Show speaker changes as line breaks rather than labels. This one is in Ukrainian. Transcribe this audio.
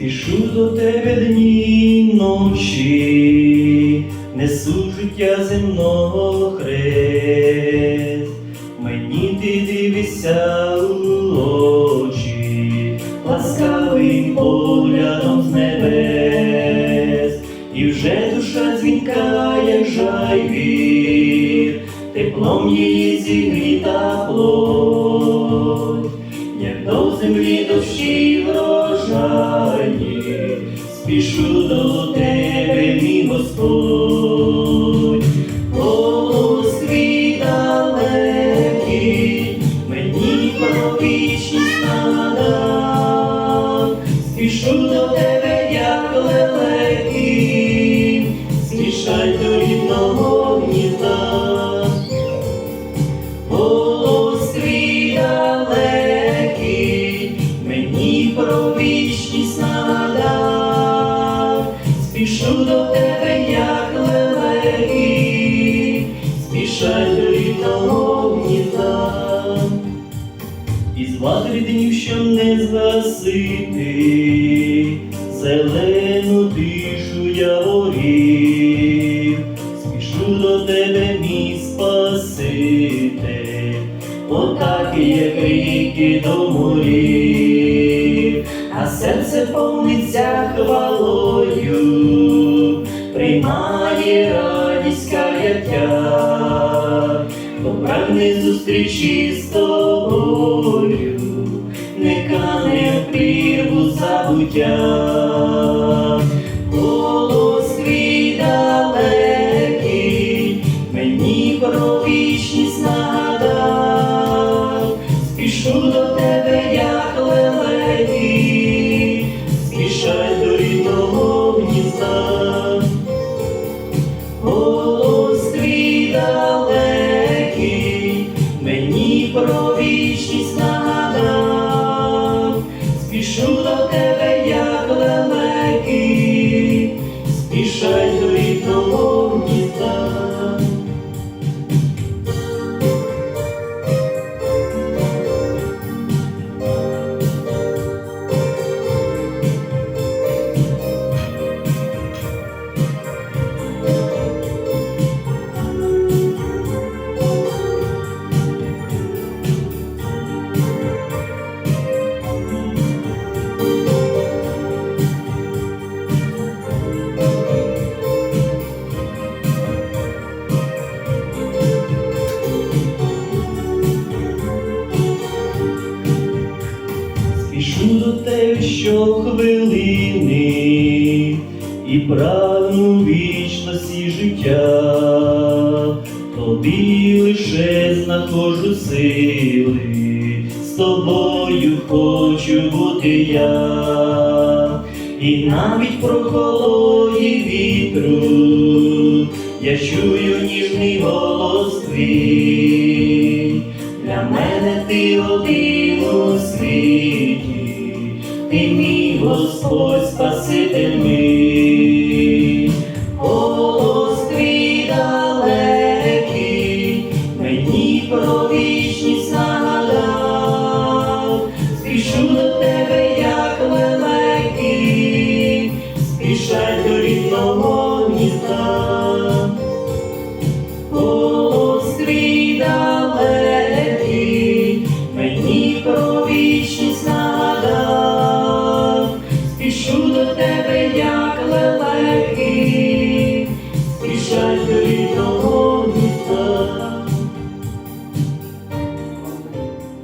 Спішу до тебе дні ночі, несу життя земного хрест, мені ти дивишся у очі, ласкавим поглядом з небес, і вже душа дзвінка, як жайвір, теплом її зігріта плоть, як до землі дощі врожайні, спішу до тебе, мій Господь, Із ватри днів, що не згасити, зелену тишу я орів, спішу до тебе, мій Спаситель, отак, як ріки до морів, а серце повниться хвалою, прагне зустрічі з тобою, не кане прірву забуття. Голос твій далекий, мені про вічність нагадав, спішу до тебе, як щохвилини і прагну вічності життя, тобі лише знаходжу сили, з тобою хочу бути я, і навіть про холоді вітру я чую ніжний голос твій. Спішай до рідного